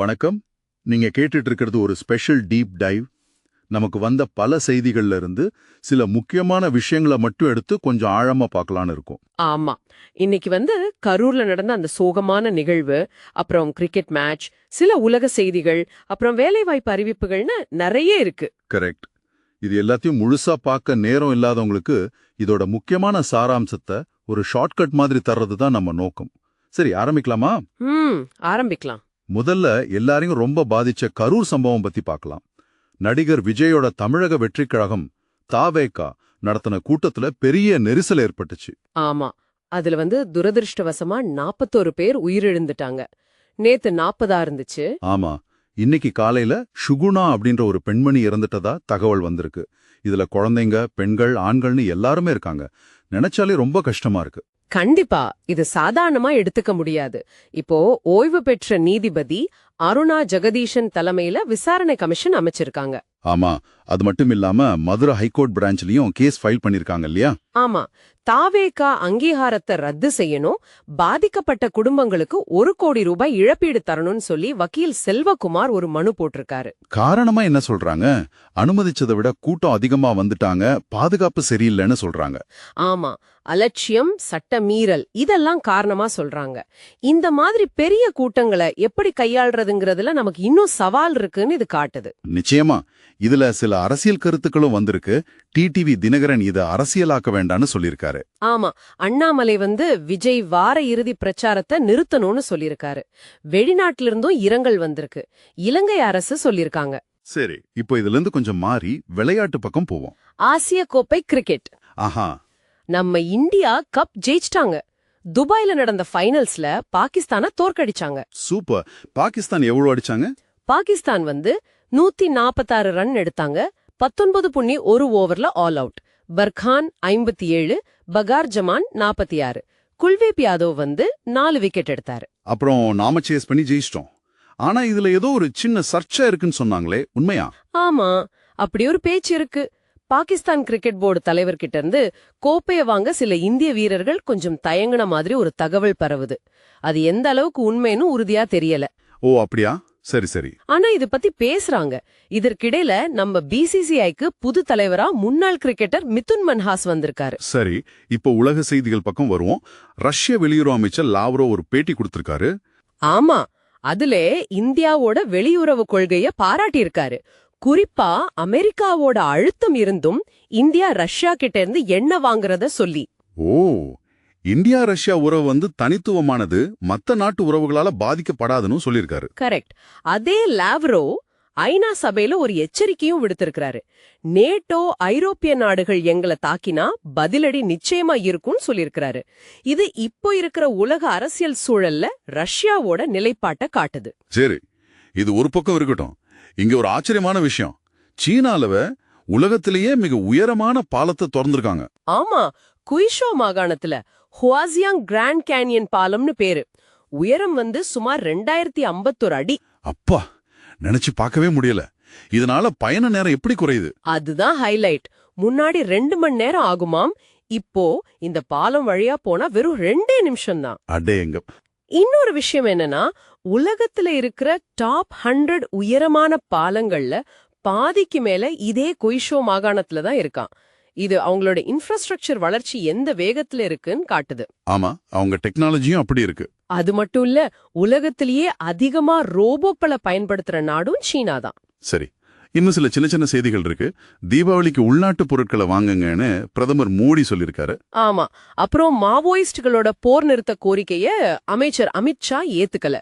வணக்கம். நீங்க கேட்டுட்டு இருக்கிறது ஒரு ஸ்பெஷல் டீப் டைவ் நமக்கு வந்த பல செய்திகள்ல இருந்து சில முக்கியமான விஷயங்களை மட்டும் எடுத்து கொஞ்சம் ஆழமா பார்க்கலான்னு இருக்கும். ஆமா. இன்னைக்கு வந்து கரூர்ல நடந்த அந்த சோகமான நிகழ்வு அப்புறம் கிரிக்கெட் மேட்ச் சில உலக செய்திகள் அப்புறம் வேலைவாய்ப்பு அறிவிப்புகள்னு நிறைய இருக்கு. கரெக்ட் இது எல்லாத்தையும் முழுசா பார்க்க நேரம் இல்லாதவங்களுக்கு இதோட முக்கியமான சாராம்சத்தை ஒரு ஷார்ட்கட் மாதிரி தர்றது தான் நம்ம நோக்கம். சரி ஆரம்பிக்கலாமா? ம் ஆரம்பிக்கலாம். முதல்ல எல்லாரையும் ரொம்ப பாதிச்ச கரூர் சம்பவம் பத்தி பார்க்கலாம். நடிகர் விஜயோட தமிழக வெற்றிக் கழகம் தாவேகா நடத்தின கூட்டத்துல பெரிய நெரிசல் ஏற்பட்டுச்சு. ஆமா. அதுல வந்து துரதிருஷ்டவசமா நாப்பத்தோரு பேர் உயிரிழந்துட்டாங்க. நேத்து நாப்பதா இருந்துச்சு. ஆமா. இன்னைக்கு காலையில சுகுணா அப்படின்ற ஒரு பெண்மணி இறந்துட்டதா தகவல் வந்திருக்கு. இதுல குழந்தைங்க பெண்கள் ஆண்கள்னு எல்லாருமே இருக்காங்க. நினைச்சாலே ரொம்ப கஷ்டமா இருக்கு. கண்டிப்பா இது சாதாரணமா எடுத்துக்க முடியாது. இப்போ ஓய்வு பெற்ற நீதிபதி அருணா ஜெகதீஷன் தலைமையில விசாரணை கமிஷன் அமைச்சிருக்காங்க. ஆமா அது மட்டும் இல்லாம மதுரை ஹைகோர்ட் பிரான்ச்லயும் கேஸ் ஃபைல் பண்ணிருக்காங்க இல்லையா? ஆமா தாவேகா அங்கீகாரத்தை ரத்து செய்யணும் பாதிக்கப்பட்ட குடும்பங்களுக்கு ஒரு கோடி ரூபாய் இழப்பீடு தரணும்னு சொல்லி வக்கீல் செல்வகுமார் ஒரு மனு போட்டிருக்காரு. காரணமா என்ன சொல்றாங்க? அனுமதிச்சதை விட கூட்டம் அதிகமா வந்துட்டாங்க பாதுகாப்பு சரியில்லைன்னு சொல்றாங்க. ஆமா அலட்சியம் சட்ட மீறல் இதெல்லாம் காரணமா சொல்றாங்க. இந்த மாதிரி பெரிய கூட்டங்களை எப்படி கையாள்றதுங்கிறதுல நமக்கு இன்னும் சவால் இருக்குன்னு இது காட்டுது. நிச்சயமா இதுல சில அரசியல் கருத்துக்களும் வந்திருக்கு. டிடிவி தினகரன் இத அரசியலாக்க வேண்டாம்னு சொல்லியிருக்காரு. ஆமா அண்ணாமலை வந்து விஜய் வார இறுதி பிரச்சாரத்தை நிறுத்தணும்னு சொல்லியிருக்காரு. வெளிநாட்டிலிருந்தும் இரங்கல் வந்திருக்கு. இலங்கை அரசு சொல்லியிருக்காங்க. சரி இப்போ இதுல இருந்து கொஞ்சம் மாறி விளையாட்டு பக்கம் போவோம். ஆசிய கோப்பை கிரிக்கெட். ஆஹா. நம்ம இந்தியா கப் ஜெயிச்சிட்டாங்க. துபாயில நடந்த ஃபைனல்ஸ்ல பாகிஸ்தான தோற்கடிச்சாங்க. சூப்பர். பாகிஸ்தான் எவ்வளவு அடிச்சாங்க? பாகிஸ்தான் வந்து நூத்தி நாப்பத்தாறு ரன் எடுத்தாங்க. பத்தொன்பது புள்ளி ஒரு ஓவர்ல ஆல் அவுட் பர்கான் ஐம்பத்தி ஏழு பகார் ஜமான் நாற்பத்தி ஆறு குல்தீப் யாதவ் வந்து நாலு விக்கெட் எடுத்தாரு. அப்புறம் நாம சேஸ் பண்ணி ஜெயிச்சிட்டோம். ஆனா இதுல ஏதோ ஒரு சின்ன சர்ச்சை இருக்குன்னு சொன்னாங்களே உண்மையா? ஆமா அப்படி ஒரு பேச்சு இருக்கு. பாகிஸ்தான் கிரிக்கெட் போர்டு தலைவர்கிட்ட இருந்து கோப்பைய வாங்க சில இந்திய வீரர்கள் கொஞ்சம் தயங்குன மாதிரி ஒரு தகவல் பரவுது. அது எந்த அளவுக்கு உண்மைன்னு உறுதியா தெரியல. ஓ அப்படியா? சரி சரி. ஆனா இது பத்தி பேசுறாங்க. இதற்கிடையில நம்ம பிசிசிஐக்கு புது தலைவரா முன்னாள் கிரிக்கெட்டர் மிதுன் மன்ஹாஸ் வந்திருக்காரு. சரி இப்போ உலக செய்திகள் பக்கம் வருவோம். ரஷ்ய வெளியுறவு அமைச்சர் லாவ்ரோ ஒரு பேட்டி கொடுத்திருக்காரு. ஆமா அதுலே இந்தியாவோட வெளியுறவு கொள்கைய பாராட்டியிருக்காரு. குறிப்பா அமெரிக்காவோட அழுத்தம் இருந்தும் இந்தியா ரஷ்யா கிட்ட இருந்து எண்ணெய் வாங்குறத சொல்லி. ஓ இந்தியா ரஷ்யா உறவு வந்து தனித்துவமானது மத்த நாட்டு உறவுகளால பாதிக்கப்படாதுன்னு சொல்லியிருக்காரு. கரெக்ட். அதே லாவ்ரோ ஐநா சபையில ஒரு எச்சரிக்கையும் விடுத்திருக்கிறாரு. நேட்டோ ஐரோப்பிய நாடுகள் எங்களை தாக்கினா பதிலடி நிச்சயமா இருக்கும்னு சொல்லியிருக்கிறாரு. இது இப்போ இருக்கிற உலக அரசியல் சூழல்ல ரஷ்யாவோட நிலைப்பாட்டை காட்டுது. சரி இது ஒரு பக்கம் இருக்கட்டும். இங்க ஒரு ஆச்சரியமான விஷயம். சீனாலவ உலகத்திலேயே மிக உயரமான பாலத்தை திறந்திருக்காங்க. ஆமா குயிஷோ மாகாணத்துல ஹுவாசியாங் கிராண்ட் கேனியன் பாலம்னு பேரு. உயரம் வந்து சுமார் ரெண்டாயிரத்தி ஐம்பத்தொரு அடி. அப்பா நினைச்சு பார்க்கவே முடியல. இதனால பயண நேரம் எப்படி குறையுது? அதுதான் ஹைலைட். முன்னாடி ரெண்டு மணி நேரம் ஆகுமாம். இப்போ இந்த பாலம் வழியா போனா வெறும் ரெண்டே நிமிஷம் தான் அடே எங்க இன்னொரு விஷயம் என்னன்னா உலகத்துல இருக்கிற டாப் ஹண்ட்ரட் உயரமான பாலங்கள்ல பாதிக்கு மேல இதே கொய்ஷோ மாகாணத்துல தான் இருக்கான். இது அவங்களோட இன்ஃப்ராஸ்ட்ரக்சர் வளர்ச்சி எந்த வேகத்துல இருக்குன்னு காட்டுது. ஆமா அவங்க டெக்னாலஜியும் அப்படி இருக்கு. அது மட்டும் இல்ல உலகத்திலேயே அதிகமா ரோபோக்களை பயன்படுத்துற நாடும் சீனா தான். சரி இன்னும் சில சின்ன சின்ன செய்திகள் இருக்கு. தீபாவளிக்கு உள்நாட்டு பொருட்களை வாங்குங்கன்னு பிரதமர் மோடி சொல்லியிருக்காரு. ஆமா அப்புறம் மாவோயிஸ்டுகளோட போர் நிறுத்த கோரிக்கைய அமைச்சர் அமித்ஷா ஏத்துக்கல.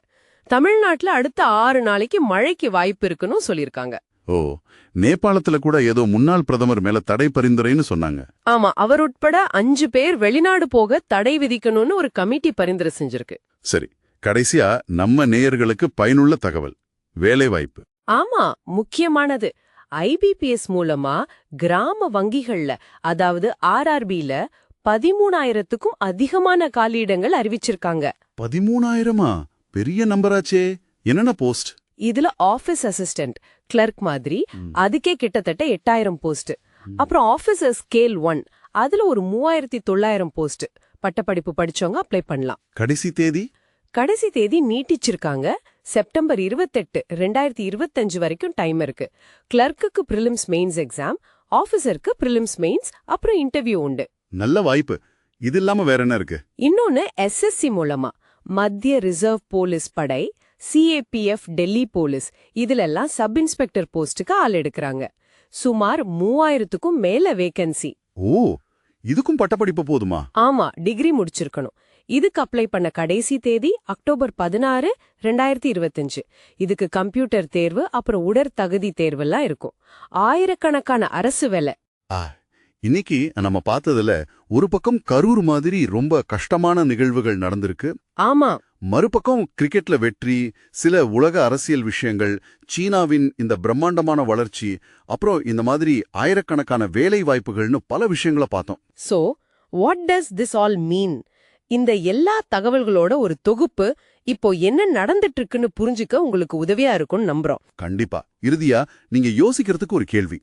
தமிழ்நாட்டுல அடுத்த ஆறு நாளைக்கு மழைக்கு வாய்ப்பு இருக்குன்னு சொல்லியிருக்காங்க. ஓ நேபாளத்துல கூட ஏதோ முன்னாள் பிரதமர் மேல தடை பரிந்துரைன்னு சொன்னாங்க. ஆமா அவர் உட்பட அஞ்சு பேர் வெளிநாடு போக தடை விதிக்கணும்னு ஒரு கமிட்டி பரிந்துரை செஞ்சிருக்கு. சரி கடைசியா நம்ம நேயர்களுக்கு பயனுள்ள தகவல் வேலைவாய்ப்பு. ஆமா முக்கியமானது. ஐபிபிஎஸ் மூலமா கிராம வங்கிகள்ல அதாவது ஆர்ஆர்பில பதிமூணாயிரத்துக்கும் அதிகமான காலியிடங்கள் அறிவிச்சிருக்காங்க. பதிமூணாயிரமா? பெரிய நம்பராச்சே. என்னென்ன போஸ்ட்? இதுல ஆபீஸ் அசிஸ்டன்ட் கிளர்க் மாதிரி அதுக்கே கிட்டத்தட்ட எட்டாயிரம் போஸ்ட் அப்புறம் ஆபீசர் ஸ்கேல் ஒன் அதுல ஒரு மூவாயிரத்தி தொள்ளாயிரம் போஸ்ட் பட்டப்படிப்பு படிச்சவங்க அப்ளை பண்ணலாம். கடைசி தேதி? கடைசி தேதி நீட்டிச்சிருக்காங்க. செப்டம்பர் இருபத்தெட்டு ரெண்டாயிரத்தி இருபத்தஞ்சு வரைக்கும் டைம் இருக்கு. கிளர்க்குக்கு ப்ரிலிம்ஸ் மெயின்ஸ் எக்ஸாம் ஆபீசருக்கு ப்ரிலிம்ஸ் மெயின்ஸ் அப்புறம் இன்டர்வியூ உண்டு. நல்ல வாய்ப்பு. இது இல்லாம வேற என்ன இருக்கு? இன்னொன்னு எஸ்எஸ்சி மூலமா. மத்திய ரிசர்வ் போலீஸ் படை சிஏபிஎஃப் டெல்லி போலீஸ் இதுல எல்லாம் சப் இன்ஸ்பெக்டர் போஸ்டுக்கு ஆள் எடுக்கறாங்க. சுமார் மூவாயிரத்துக்கும் மேல வேகன்சி ஓ இதுக்கும் பட்டப்படிப்பு போதுமா? ஆமா டிகிரி முடிச்சிருக்கணும். இதுக்கு அப்ளை பண்ண கடைசி தேதி அக்டோபர் பதினாறு ரெண்டாயிரத்தி இருபத்தஞ்சு. இதுக்கு கம்ப்யூட்டர் தேர்வு அப்புறம் உடற்தகுதி தேர்வெல்லாம் இருக்கும். ஆயிரக்கணக்கான அரசு வேலை. இன்னைக்கு நம்ம பார்த்ததுல ஒரு பக்கம் கரூர் மாதிரி ரொம்ப கஷ்டமான நிகழ்வுகள் நடந்திருக்கு. ஆமா மறுபக்கம் கிரிக்கெட்ல வெற்றி சில உலக அரசியல் விஷயங்கள் சீனாவின் இந்த பிரம்மாண்டமான வளர்ச்சி அப்புறம் இந்த மாதிரி ஆயிரக்கணக்கான வேலை வாய்ப்புகள்னு பல விஷயங்களை பார்த்தோம். So what does this all mean இந்த எல்லா தகவல்களோட ஒரு தொகுப்பு இப்போ என்ன நடந்துட்டு இருக்குன்னு புரிஞ்சுக்க உங்களுக்கு உதவியா இருக்கும்னு நம்புறோம். கண்டிப்பா. இறுதியா நீங்க யோசிக்கிறதுக்கு ஒரு கேள்வி.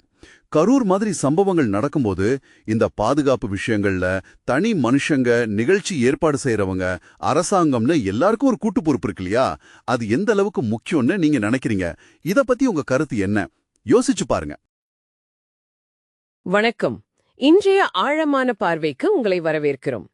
கரூர் மாதிரி சம்பவங்கள் நடக்கும்போது இந்த பாதுகாப்பு விஷயங்கள்ல தனி மனுஷங்க நிகழ்ச்சி ஏற்பாடு செய்யறவங்க அரசாங்கம்னு எல்லாருக்கும் ஒரு கூட்டு பொறுப்பு இருக்கு இல்லையா? அது எந்த அளவுக்கு முக்கியம்னு நீங்க நினைக்கிறீங்க? இத பத்தி உங்க கருத்து என்ன? யோசிச்சு பாருங்க. வணக்கம். இன்றைய ஆழமான பார்வைக்கு உங்களை வரவேற்கிறோம்.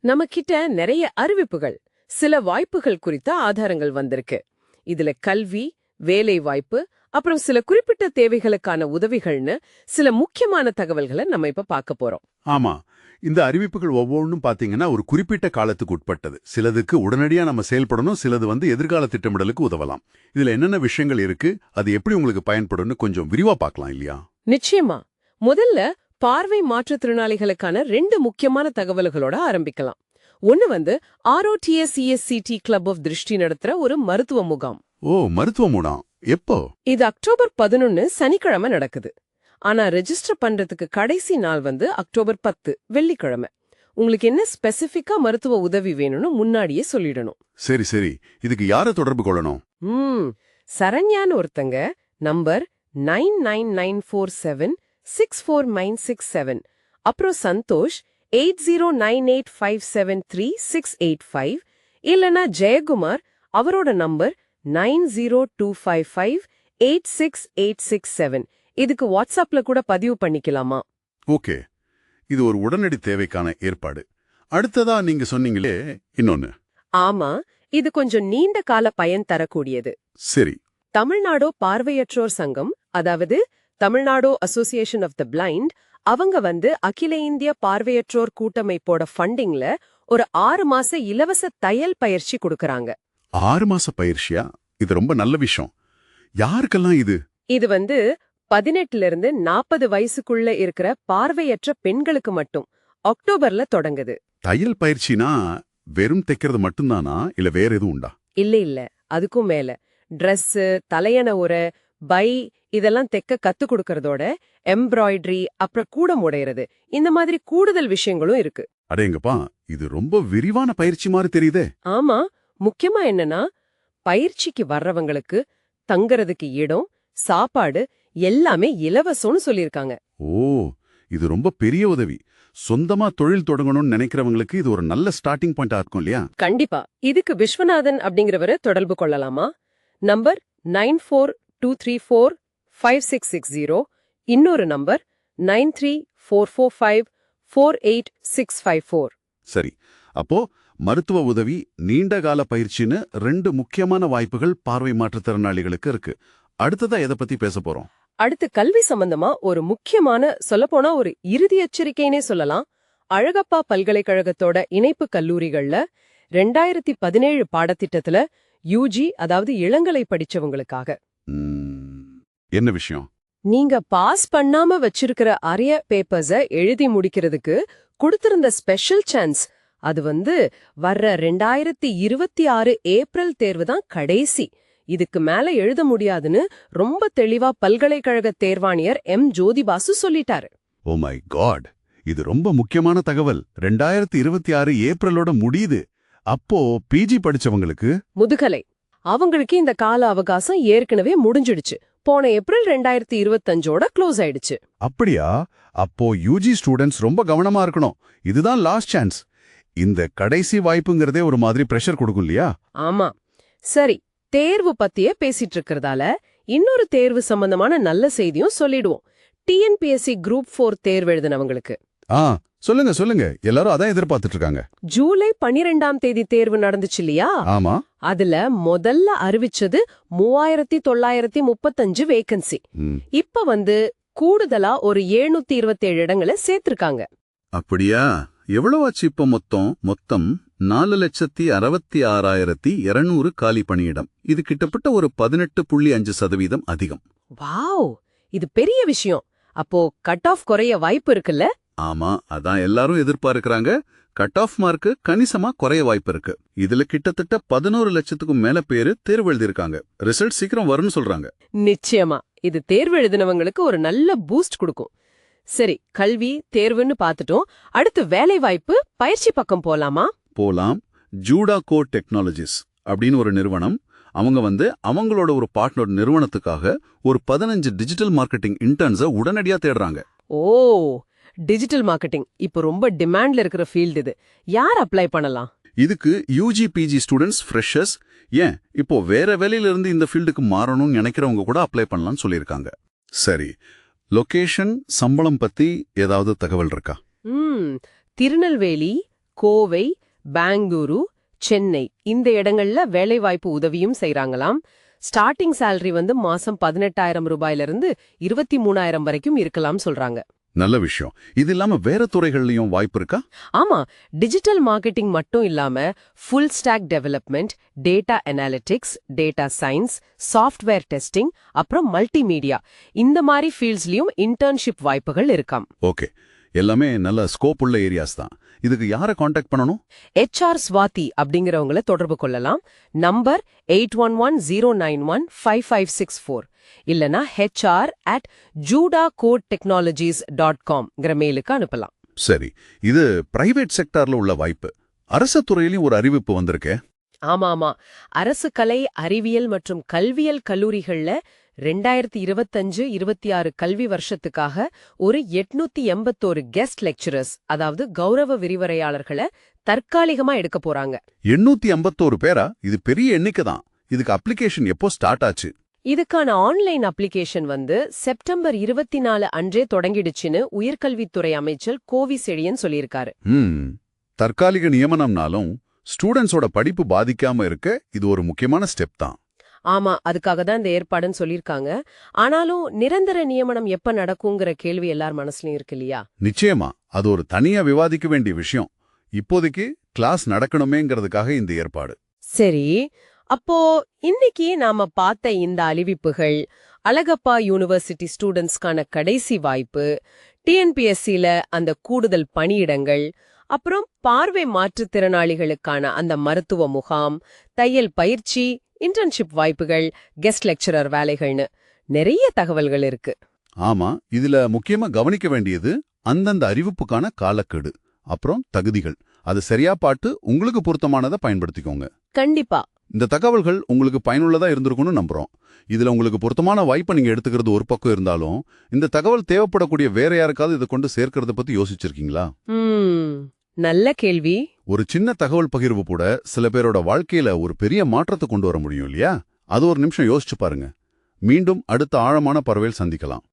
நம்ம கிட்ட நிறைய அறிவிப்புகள் சில வாய்ப்புகள் குறித்த ஆதாரங்கள் வந்திருக்கு. இதுல கல்வி வேலை வாய்ப்பு அப்புறம் சில குறிப்பிட்ட தேவைகளுக்கான உதவிகள்னு சில முக்கியமான தகவல்களை நம்ம இப்ப பார்க்க போறோம். ஆமா. இந்த அறிவிப்புகள் ஒவ்வொன்றும் பாத்தீங்கன்னா ஒரு குறிப்பிட்ட காலத்துக்கு உட்பட்டது. சிலதுக்கு உடனடியா நம்ம செயல்படணும் சிலது வந்து எதிர்கால திட்டமிடலுக்கு உதவலாம். இதுல என்னென்ன விஷயங்கள் இருக்கு அது எப்படி உங்களுக்கு பயன்படும்னு கொஞ்சம் விரிவா பார்க்கலாம் இல்லையா? நிச்சயமா. முதல்ல பார்வை மாற்றுத்திறனாளிகளுக்கான ரெண்டு முக்கியமான தகவல்களோட ஆரம்பிக்கலாம். ஒன்னு வந்து ஆர்ஓடிஎஸ்சிஎஸ்சிடி கிளப் ஆஃப் திருஷ்டி நடத்துற ஒரு மருத்துவ முகாம். ஓ மருத்துவ மூடம் எப்போ? இது அக்டோபர் பதினொன்னு சனிக்கிழமை நடக்குது. ஆனா ரெஜிஸ்டர் பண்றதுக்கு கடைசி நாள் வந்து அக்டோபர் பத்து வெள்ளிக்கிழமை. உங்களுக்கு என்ன ஸ்பெசிஃபிக்கா மருத்துவ உதவி வேணும்னு முன்னாடியே சொல்லிடணும். சரி சரி. இதுக்கு யாரை தொடர்பு கொள்ளணும்? ம் சரண்யான்னு ஒருத்தங்க. Number nine nine nine four seven six four nine six seven. அப்புறம் Santhosh eight zero nine eight five seven three six eight five. இல்லனா ஜெயக்குமார் அவரோட number nine zero two five five eight six eight six seven. இதுக்கு வாட்ஸ்அப்ல கூட பதிவு பண்ணிக்கலாமா? Okay. இது ஒரு உடனடி தேவைக்கான ஏற்பாடு. அடுத்ததா நீங்க சொன்னீங்களே இன்னொன்னு. ஆமா இது கொஞ்சம் நீண்ட கால பயன் தரக்கூடியது. சரி. தமிழ்நாடோ பார்வையற்றோர் சங்கம் அதாவது தமிழ்நாடோ அசோசியேஷன் ஆஃப் த பிளைண்ட் அவங்க வந்து அகில இந்திய பார்வையற்றோர் கூட்டமைப்போட ஃபண்டிங்ல ஒரு ஆறு மாச இலவச தையல் பயிற்சி கொடுக்கறாங்க. ஆறு மாச பயிற்சியா? இது ரொம்ப நல்ல விஷயம். யாருக்கெல்லாம் இது? இது வந்து பதினெட்டுல இருந்து நாற்பது வயசுக்குள்ள இருக்கிற பார்வையற்ற பெண்களுக்கு மட்டும். அக்டோபர்ல தொடங்குது. தையல் பயிற்சினா வெறும் தைக்கிறது மட்டும்தானா? இல்ல வேற எதுவும் உண்டா? இல்ல இல்ல. அதுக்கும் மேல. Dress தலையண உரை பை இதெல்லாம் தைக்க கத்து கொடுக்கறதோட எம்ப்ராய்டரி அப்புறம் கூடம் உடையறது. இந்த மாதிரி கூடுதல் விஷயங்களும் இருக்கு. அடேங்கப்பா இது ரொம்ப விரிவான பயிற்சி மாதிரி தெரியுதே. ஆமா. முக்கியமா என்னன்னா பயிற்சிக்கு வர்றவங்களுக்கு தங்கறதுக்கு இடம் சாப்பாடு எல்லாமே இலவசம்னு சொல்லிருக்காங்க ஓ இது ரொம்ப பெரிய உதவி. சொந்தமா தொழில் தொடங்கணும்னு நினைக்கிறவங்களுக்கு இது ஒரு நல்ல ஸ்டார்டிங் பாயிண்டா இருக்கும் இல்லையா? கண்டிப்பா. இதுக்கு விஸ்வநாதன் அப்படிங்கிறவரை தொடர்பு கொள்ளலாமா? Number nine four two three four five six six zero. இன்னொரு number nine three four four five four eight six five four. சரி. அப்போ மருத்துவ உதவி நீண்ட கால பயிற்சின்னு ரெண்டு முக்கியமான வாய்ப்புகள் பார்வை மாற்றுத்திறனாளிகளுக்கு இருக்கு. அடுத்ததா எதை பத்தி பேச போறோம்? அடுத்து கல்வி சம்பந்தமா ஒரு முக்கியமான சொல்லப்போனா ஒரு இறுதி எச்சரிக்கைனே சொல்லலாம். அழகப்பா பல்கலைக்கழகத்தோட இணைப்பு கல்லூரிகள்ல ரெண்டாயிரத்தி பதினேழு பாடத்திட்டத்துல யூஜி அதாவது இளங்கலை படிச்சவங்களுக்காக. என்ன விஷயம்? நீங்க பாஸ் பண்ணாம வச்சிருக்கிற அரிய பேப்பர்ஸ எழுதி முடிக்கிறதுக்கு கொடுத்திருந்த ஸ்பெஷல் சான்ஸ் அது வந்து வர்ற ரெண்டாயிரத்தி இருபத்தி ஆறு ஏப்ரல் தேர்வு தான் கடைசி. இதுக்கு மேல எழுத முடியாதுன்னு ரொம்ப தெளிவா பல்கலைக்கழக தேர்வாணியர் எம். ஜோதிபாசு சொல்லிட்டாரு. Oh my God! இது ரொம்ப முக்கியமான தகவல். ரெண்டாயிரத்தி இருபத்தி ஆறு ஏப்ரலோட முடியுது. அப்போ பிஜி படிச்சவங்களுக்கு? முதுகலை. அவங்களுக்கு இந்த கால அவகாசம் ஏற்கனவே முடிஞ்சிடுச்சு. போன ஏப்ரல் ரெண்டாயிரத்தி இருபத்தஞ்சோட க்ளோஸ் ஆயிடுச்சு. அப்படியா? அப்போ யூஜி ஸ்டூடெண்ட்ஸ் ரொம்ப கவனமா இருக்கணும். இதுதான் லாஸ்ட் சான்ஸ். இந்த கடைசி வாய்ப்புங்கிறதே ஒரு மாதிரி பிரஷர் கொடுக்கும் இல்லையா? ஆமா. சரி தேர்வு பத்தியே பேசிட்டு இருக்கறதால இன்னொரு தேர்வு சம்பந்தமான நல்ல செய்தியும் சொல்லிடுவோம். டிஎன்பிஎஸ்சி குரூப் ஃபோர் தேர்வு எழுதினவங்களுக்கு. ஆ சொல்லுங்க சொல்லுங்க. எல்லாரும் அதான் எதிர்பார்த்துட்டு இருக்காங்க ஜூலை பனிரெண்டாம் தேதி தேர்வு நடந்துச்சு இல்லையா? ஆமா. அதுல முதல்ல அறிவிச்சது மூவாயிரத்தி தொள்ளாயிரத்தி முப்பத்தஞ்சு வேகன்சி. இப்ப வந்து கூடுதலா ஒரு எழுநூத்தி இருபத்தேழு இடங்களை சேர்த்திருக்காங்க. அப்படியா? எவ்வளவு ஆச்சு இப்ப மொத்தம்? மொத்தம் நாலு லட்சத்தி அறுபத்தி ஆறாயிரத்தி இருநூறு காலி பணியிடம். இது கிட்டத்தட்ட ஒரு பதினெட்டு புள்ளி அஞ்சு சதவீதம் அதிகம். வாவ்! இது பெரிய விஷயம். அப்போ கட் ஆஃப் குறைய வாய்ப்பு இருக்குல்ல? ஆமா அதான் எல்லாரும் எதிர்பார்க்கறாங்க. கட் ஆஃப் மார்க்கு கணிசமா குறைய வாய்ப்பு இருக்கு. இதுல கிட்டத்தட்ட பதினோரு லட்சத்துக்கும் மேல பேரு தேர்வு எழுதியிருக்காங்க. ரிசல்ட் சீக்கிரம் வரும்னு சொல்றாங்க. நிச்சயமா. இது தேர்வு எழுதினவங்களுக்கு ஒரு நல்ல பூஸ்ட் கொடுக்கும். சரி கல்வி தேர்வுன்னு பார்த்துட்டோம் அடுத்து வேலை வாய்ப்பு பயிற்சி பக்கம் போலாமா? போலாம். ஜூடா கோ டெக்னாலஜிஸ் அப்படின்னு ஒரு நிறுவனம். அவங்க வந்து அவங்களோட ஒரு பார்ட்னர் நிறுவனத்துக்காக ஒரு பதினஞ்சு டிஜிட்டல் மார்க்கெட்டிங் இன்டர்ன்ஸை உடனடியா தேடுறாங்க. Oh digital marketing. இப்போ ரொம்ப டிமாண்ட்ல இருக்கிற ஃபீல்டு இது. யார் அப்ளை பண்ணலாம்? இதுக்கு யூஜி பிஜி ஸ்டூடெண்ட்ஸ் ஃப்ரெஷர்ஸ் ஏன் இப்போ வேற வேலையில இருந்து இந்த ஃபீல்டுக்கு மாறணும்னு நினைக்கிறவங்க கூட அப்ளை பண்ணலாம்னு சொல்லியிருக்காங்க. சரி லொகேஷன் சம்பளம் பத்தி ஏதாவது தகவல் இருக்கா? திருநெல்வேலி கோவை பெங்களூரு சென்னை. இந்த இடங்கள்ல வேலைவாய்ப்பு உதவியும் செய்றாங்களாம். ஸ்டார்டிங் சேலரி வந்து மாசம் பதினெட்டாயிரம் ரூபாயில இருந்து இருபத்தி மூணாயிரம் வரைக்கும் இருக்கலாம் சொல்றாங்க. நல்ல விஷயம். இது இல்லாம வேற துறைகள்லயும் வாய்ப்பு இருக்கா? ஆமா. டிஜிட்டல் மார்க்கெட்டிங் மட்டும் இல்லாம full stack development data analytics data science software testing அப்புறம் மல்டிமீடியா இந்த மாதிரி ஃபீல்ட்ஸ்லயும் இன்டர்ன்ஷிப் வாய்ப்புகள் இருக்காம். ஓகே எல்லாமே நல்ல ஸ்கோப் உள்ள ஏரியாஸ் தான். இதுக்கு யாரை காண்டாக்ட் பண்ணணும்? ஹெச்ஆர் ஸ்வாதி அப்படிங்கிறவங்கள தொடர்பு கொள்ளலாம். Number eight one one zero nine one five five six four இல்லனா HR at Juda code technologies dot காம்ங்கிற மெயிலுக்கு அனுப்பலாம். சரி இது பிரைவேட் செக்டார்ல உள்ள வாய்ப்பு. அரசு துறையிலயும் ஒரு அறிவிப்பு வந்திருக்கே. ஆமா ஆமா அரசு கலை அறிவியல் மற்றும் கல்வியல் கல்லூரிகள்ல ரெண்டாயிரத்தி இருபத்தஞ்சு இருபத்தி ஆறு கல்வி வருஷத்துக்காக ஒரு எட்நூத்தி எண்பத்தோரு கெஸ்ட் லெக்சரர்ஸ் அதாவது கௌரவ விரிவுரையாளர்களை தற்காலிகமா எடுக்க போறாங்க. எண்ணூத்தி ஐம்பத்தோரு பேரா? இது பெரிய எண்ணிக்கை தான். இதுக்கு அப்ளிகேஷன் எப்போ ஸ்டார்ட் ஆச்சு? இதுக்கான ஆன்லைன் அப்ளிகேஷன் வந்து செப்டம்பர் இருபத்தி நாலு அன்றே தொடங்கிடுச்சுன்னு உயர்கல்வித்துறை அமைச்சர் கோவி செழியன் சொல்லியிருக்காரு. தற்காலிக நியமனம்னாலும் ஸ்டூடெண்ட்ஸோட படிப்பு பாதிக்காம இருக்க இது ஒரு முக்கியமான ஸ்டெப் தான். ஆமா அதுக்காக தான் இந்த ஏற்பாடுன்னு சொல்லியிருக்காங்க. ஆனாலும் நிரந்தர நியமனம் எப்ப நடக்குங்கிற கேள்வி எல்லார் மனசுலயும் இருக்கு இல்லையா? நிச்சயமா. அது ஒரு தனியா விவாதிக்க வேண்டிய விஷயம். இப்போதைக்கு கிளாஸ் நடக்கணுமேங்கிறதுக்காக இந்த ஏற்பாடு. சரி. அப்போ இன்னைக்கு நாம பார்த்த இந்த அறிவிப்புகள் அழகப்பா யூனிவர்சிட்டி ஸ்டூடெண்ட்ஸ்க்கான கடைசி வாய்ப்பு டிஎன்பிஎஸ்சில அந்த கூடுதல் பணியிடங்கள் அப்புறம் பார்வை மாற்றுத்திறனாளிகளுக்கான அந்த மருத்துவ முகாம் தையல் பயிற்சி இன்டர்ன்ஷிப் வாய்ப்புகள் கெஸ்ட் லெக்சரர் வேலைகள்னு நிறைய தகவல்கள் இருக்கு. ஆமா இதுல முக்கியமா கவனிக்க வேண்டியது அந்தந்த அறிவிப்புக்கான காலக்கெடு அப்புறம் தகுதிகள். அது சரியா பாட்டு உங்களுக்கு பொருத்தமானதை பயன்படுத்திக்கோங்க. கண்டிப்பா. இந்த தகவல்கள் உங்களுக்கு பயனுள்ளதா இருந்திருக்கும்னு நம்புறோம். இதுல உங்களுக்கு பொருத்தமான வாய்ப்பை நீங்க எடுத்துக்கிறது ஒரு பக்கம் இருந்தாலும் இந்த தகவல் தேவைப்படக்கூடிய வேற யாருக்காவது இதை கொண்டு சேர்க்கறத பத்தி யோசிச்சிருக்கீங்களா? நல்ல கேள்வி. ஒரு சின்ன தகவல் பகிர்வு கூட சில பேரோட வாழ்க்கையில ஒரு பெரிய மாற்றத்தை கொண்டு வர முடியும் இல்லையா? அது ஒரு நிமிஷம் யோசிச்சு பாருங்க. மீண்டும் அடுத்த ஆழமான பறவையில் சந்திக்கலாம்.